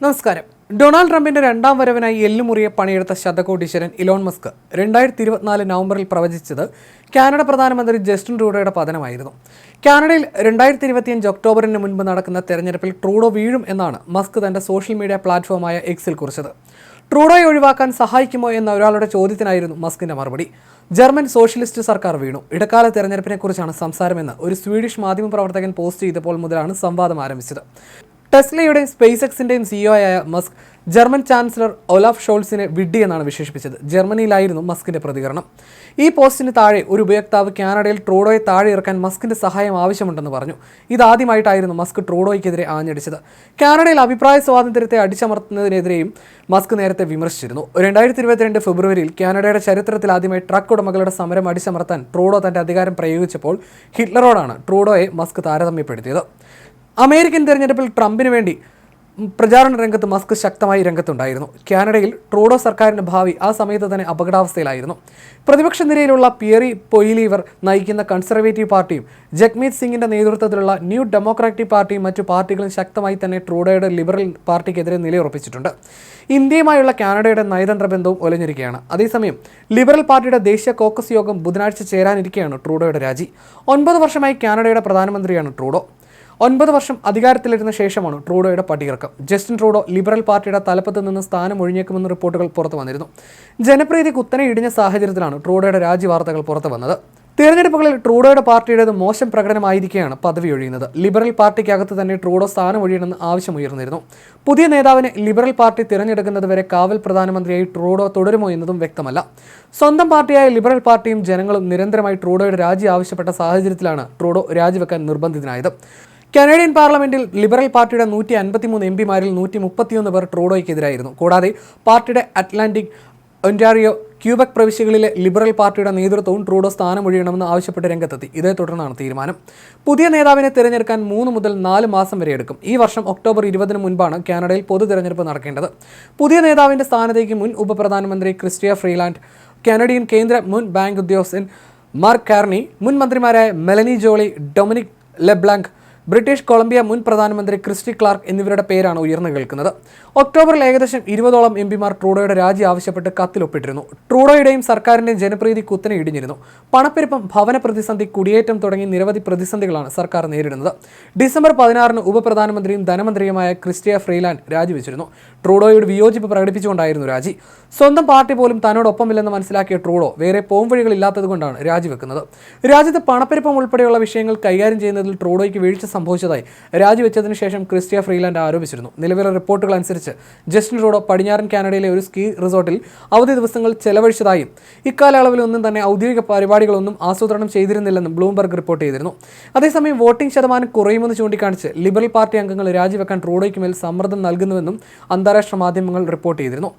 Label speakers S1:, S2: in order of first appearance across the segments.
S1: നമസ്കാരം. ഡൊണാൾഡ് ട്രംപിന്റെ രണ്ടാം വരവിനായി എല്ലുമുറിയെ പണിയെടുത്ത ശതകോടീശ്വരൻ ഇലോൺ മസ്ക് രണ്ടായിരത്തി ഇരുപത്തിനാല് നവംബറിൽ പ്രവചിച്ചത് കാനഡ പ്രധാനമന്ത്രി ജസ്റ്റിൻ ട്രൂഡോയുടെ പതനമായിരുന്നു. കാനഡയിൽ രണ്ടായിരത്തി ഇരുപത്തിയഞ്ച് ഒക്ടോബറിന് മുൻപ് നടക്കുന്ന തെരഞ്ഞെടുപ്പിൽ ട്രൂഡോ വീഴും എന്നാണ് മസ്ക് തന്റെ സോഷ്യൽ മീഡിയ പ്ലാറ്റ്ഫോമായ എക്സിൽ കുറിച്ചത്. ട്രൂഡോയെ ഒഴിവാക്കാൻ സഹായിക്കുമോ എന്ന ഒരാളുടെ ചോദ്യത്തിനായിരുന്നു മസ്കിന്റെ മറുപടി. ജർമ്മൻ സോഷ്യലിസ്റ്റ് സർക്കാർ വീണു. ഇടക്കാല തെരഞ്ഞെടുപ്പിനെക്കുറിച്ചാണ് സംസാരമെന്ന് ഒരു സ്വീഡിഷ് മാധ്യമപ്രവർത്തകൻ പോസ്റ്റ് ചെയ്തപ്പോൾ മുതലാണ് സംവാദം ആരംഭിച്ചത്. ടെസ്ലയുടെയും സ്പേസ് എക്സിന്റെയും സിഇഒ ആയ മസ്ക് ജർമ്മൻ ചാൻസലർ ഒലാഫ് ഷോൾസിനെ വിഡ്ഡി എന്നാണ് വിശേഷിപ്പിച്ചത്. ജർമ്മനിയിലായിരുന്നു മസ്കിന്റെ പ്രതികരണം. ഈ പോസ്റ്റിന് താഴെ ഒരു ഉപയോക്താവ് കാനഡയിൽ ട്രൂഡോയെ താഴെ ഇറക്കാൻ മസ്കിന്റെ സഹായം ആവശ്യമുണ്ടെന്ന് പറഞ്ഞു. ഇതാദ്യമായിട്ടായിരുന്നു മസ്ക് ട്രൂഡോയ്ക്കെതിരെ ആഞ്ഞടിച്ചത്. കാനഡയിൽ അഭിപ്രായ സ്വാതന്ത്ര്യത്തെ അടിച്ചമർത്തുന്നതിനെതിരെയും മസ്ക് നേരത്തെ വിമർശിച്ചിരുന്നു. രണ്ടായിരത്തി ഇരുപത്തിരണ്ട് ഫെബ്രുവരിയിൽ കാനഡയുടെ ചരിത്രത്തിൽ ആദ്യമായി ട്രക്ക് ഉടമകളുടെ സമരം അടിച്ചമർത്താൻ ട്രൂഡോ തന്റെ അധികാരം പ്രയോഗിച്ചപ്പോൾ ഹിറ്റ്ലറോടാണ് ട്രൂഡോയെ മസ്ക് താരതമ്യപ്പെടുത്തിയത്. അമേരിക്കൻ തെരഞ്ഞെടുപ്പിൽ ട്രംപിന് വേണ്ടി പ്രചാരണ രംഗത്ത് മസ്ക് ശക്തമായി രംഗത്തുണ്ടായിരുന്നു. കാനഡയിൽ ട്രൂഡോ സർക്കാരിന്റെ ഭാവി ആ സമയത്ത് തന്നെ അപകടാവസ്ഥയിലായിരുന്നു. പ്രതിപക്ഷ നിരയിലുള്ള പിയറി പൊയിലീവർ നയിക്കുന്ന കൺസർവേറ്റീവ് പാർട്ടിയും ജഗ്മീത് സിംഗിന്റെ നേതൃത്വത്തിലുള്ള ന്യൂ ഡെമോക്രാറ്റിക് പാർട്ടിയും മറ്റു പാർട്ടികളും ശക്തമായി തന്നെ ട്രൂഡോയുടെ ലിബറൽ പാർട്ടിക്കെതിരെ നിലയുറപ്പിച്ചിട്ടുണ്ട്. ഇന്ത്യയുമായുള്ള കാനഡയുടെ നയതന്ത്ര ബന്ധവും ഒലഞ്ഞിരിക്കുകയാണ്. അതേസമയം ലിബറൽ പാർട്ടിയുടെ ദേശീയ കോക്കസ് യോഗം ബുധനാഴ്ച ചേരാനിരിക്കുകയാണ് ട്രൂഡോയുടെ രാജി. ഒൻപത് വർഷമായി കാനഡയുടെ പ്രധാനമന്ത്രിയാണ് ട്രൂഡോ. ഒൻപത് വർഷം അധികാരത്തിലിരുന്ന ശേഷമാണ് ട്രൂഡോയുടെ പടിയിറക്കം. ജസ്റ്റിൻ ട്രൂഡോ ലിബറൽ പാർട്ടിയുടെ തലപ്പത്ത് നിന്ന് സ്ഥാനം ഒഴിഞ്ഞേക്കുമെന്ന് റിപ്പോർട്ടുകൾ പുറത്തു വന്നിരുന്നു. ജനപ്രീതി കുത്തനെ ഇടിഞ്ഞ സാഹചര്യത്തിലാണ് ട്രൂഡോയുടെ രാജി വാർത്തകൾ പുറത്തു വന്നത്. തിരഞ്ഞെടുപ്പുകളിൽ ട്രൂഡോയുടെ പാർട്ടിയുടേത് മോശം പ്രകടനമായിരിക്കെയാണ് പദവി ഒഴിയുന്നത്. ലിബറൽ പാർട്ടിക്കകത്ത് തന്നെ ട്രൂഡോ സ്ഥാനം ഒഴിയണമെന്ന് ആവശ്യമുയർന്നിരുന്നു. പുതിയ നേതാവിനെ ലിബറൽ പാർട്ടി തിരഞ്ഞെടുക്കുന്നതുവരെ കാവൽ പ്രധാനമന്ത്രിയായി ട്രൂഡോ തുടരുമോ എന്നതും വ്യക്തമല്ല. സ്വന്തം പാർട്ടിയായ ലിബറൽ പാർട്ടിയും ജനങ്ങളും നിരന്തരമായി ട്രൂഡോയുടെ രാജി ആവശ്യപ്പെട്ട സാഹചര്യത്തിലാണ് ട്രൂഡോ രാജിവെക്കാൻ നിർബന്ധിതനായത്. കനേഡിയൻ പാർലമെന്റിൽ ലിബറൽ പാർട്ടിയുടെ നൂറ്റി അൻപത്തിമൂന്ന് എം പിമാരിൽ നൂറ്റി മുപ്പത്തിയൊന്ന് പേർ ട്രൂഡോയ്ക്കെതിരായിരുന്നു. കൂടാതെ പാർട്ടിയുടെ അറ്റ്ലാന്റിക് ഒന്റാറിയോ ക്യൂബക് പ്രവിശ്യകളിലെ ലിബറൽ പാർട്ടിയുടെ നേതൃത്വവും ട്രൂഡോ സ്ഥാനമൊഴിയണമെന്ന് ആവശ്യപ്പെട്ട് രംഗത്തെത്തി. ഇതേ തുടർന്നാണ് തീരുമാനം. പുതിയ നേതാവിനെ തിരഞ്ഞെടുക്കാൻ മൂന്ന് മുതൽ നാല് മാസം വരെ എടുക്കും. ഈ വർഷം ഒക്ടോബർ ഇരുപതിന് മുൻപാണ് കാനഡയിൽ പൊതു തിരഞ്ഞെടുപ്പ് നടക്കേണ്ടത്. പുതിയ നേതാവിന്റെ സ്ഥാനത്തേക്ക് മുൻ ഉപപ്രധാനമന്ത്രി ക്രിസ്റ്റിയ ഫ്രീലാൻഡ് കാനഡിയൻ കേന്ദ്ര മുൻ ബാങ്ക് ഉദ്യോഗസ്ഥൻ മാർക്ക് കാർണി മുൻ മന്ത്രിമാരായ Melanie Joly Dominique LeBlanc British Columbia മുൻ പ്രധാനമന്ത്രി ക്രിസ്റ്റി ക്ലാർക്ക് എന്നിവരുടെ പേരാണ് ഉയർന്നു കേൾക്കുന്നത്. ഒക്ടോബറിൽ ഏകദേശം ഇരുപതോളം എം പിമാർ ട്രൂഡോയുടെ രാജി ആവശ്യപ്പെട്ട് കത്തിലൊപ്പിട്ടിരുന്നു. ട്രൂഡോയുടെയും സർക്കാരിന്റെയും ജനപ്രീതി കുത്തനെ ഇടിഞ്ഞിരുന്നു. പണപ്പെരുപ്പം ഭവന പ്രതിസന്ധി കുടിയേറ്റം തുടങ്ങി നിരവധി പ്രതിസന്ധികളാണ് സർക്കാർ നേരിടുന്നത്. ഡിസംബർ പതിനാറിന് ഉപപ്രധാനമന്ത്രിയും ധനമന്ത്രിയുമായ ക്രിസ്റ്റിയ ഫ്രീലാൻഡ് രാജിവെച്ചിരുന്നു. ട്രൂഡോയുടെ വിയോജിപ്പ് പ്രകടിപ്പിച്ചുകൊണ്ടായിരുന്നു രാജി. സ്വന്തം പാർട്ടി പോലും തന്നോടൊപ്പമില്ലെന്ന് മനസ്സിലാക്കിയ ട്രൂഡോ വേറെ പോംവഴികളില്ലാത്തതുകൊണ്ടാണ് രാജിവെക്കുന്നത്. രാജ്യത്ത് പണപ്പെരുപ്പം ഉൾപ്പെടെയുള്ള വിഷയങ്ങൾ കൈകാര്യം ചെയ്യുന്നതിൽ ട്രൂഡോയ്ക്ക് വീഴ്ച സംഭവിച്ചതായി രാജിവെച്ചതിന് ശേഷം ക്രിസ്റ്റിയ ഫ്രീലാൻഡ് ആരോപിച്ചിരുന്നു. നിലവിലെ റിപ്പോർട്ടുകൾ അനുസരിച്ച് ജസ്റ്റിൻ റോഡോ പടിഞ്ഞാറൻ കാനഡയിലെ ഒരു സ്കീ റിസോർട്ടിൽ അവധി ദിവസങ്ങൾ ചെലവഴിച്ചതായും ഇക്കാലയളവിലൊന്നും തന്നെ ഔദ്യോഗിക പരിപാടികളൊന്നും ആസൂത്രണം ചെയ്തിരുന്നില്ലെന്നും ബ്ലൂംബർഗ് റിപ്പോർട്ട് ചെയ്തിരുന്നു. അതേസമയം വോട്ടിംഗ് ശതമാനം കുറയുമെന്ന് ചൂണ്ടിക്കാണിച്ച് ലിബറൽ പാർട്ടി അംഗങ്ങൾ രാജിവെക്കാൻ റോഡോയ്ക്ക് മേൽ സമ്മർദ്ദം നൽകുന്നുവെന്നും അന്താരാഷ്ട്ര മാധ്യമങ്ങൾ റിപ്പോർട്ട് ചെയ്തിരുന്നു.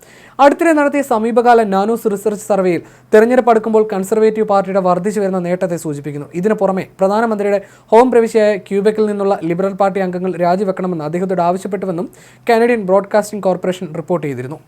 S1: അടുത്തിടെ നടത്തിയ സമീപകാല നാനോസ് റിസർച്ച് സർവേയിൽ തെരഞ്ഞെടുപ്പ് അടുക്കുമ്പോൾ കൺസർവേറ്റീവ് പാർട്ടിയുടെ വർദ്ധിച്ചു വരുന്ന നേട്ടത്തെ സൂചിപ്പിക്കുന്നു. ഇതിനു പുറമെ പ്രധാനമന്ത്രിയുടെ ഹോം പ്രവിശ്യയായ ക്യൂബെക്കിൽ നിന്നുള്ള ലിബറൽ പാർട്ടി അംഗങ്ങൾ രാജിവെക്കണമെന്ന് അദ്ദേഹത്തോട് ആവശ്യപ്പെട്ടുവെന്നും കാനഡിയൻ ബ്രോഡ്കാസ്റ്റിംഗ് കോർപ്പറേഷൻ റിപ്പോർട്ട് ചെയ്തിരുന്നു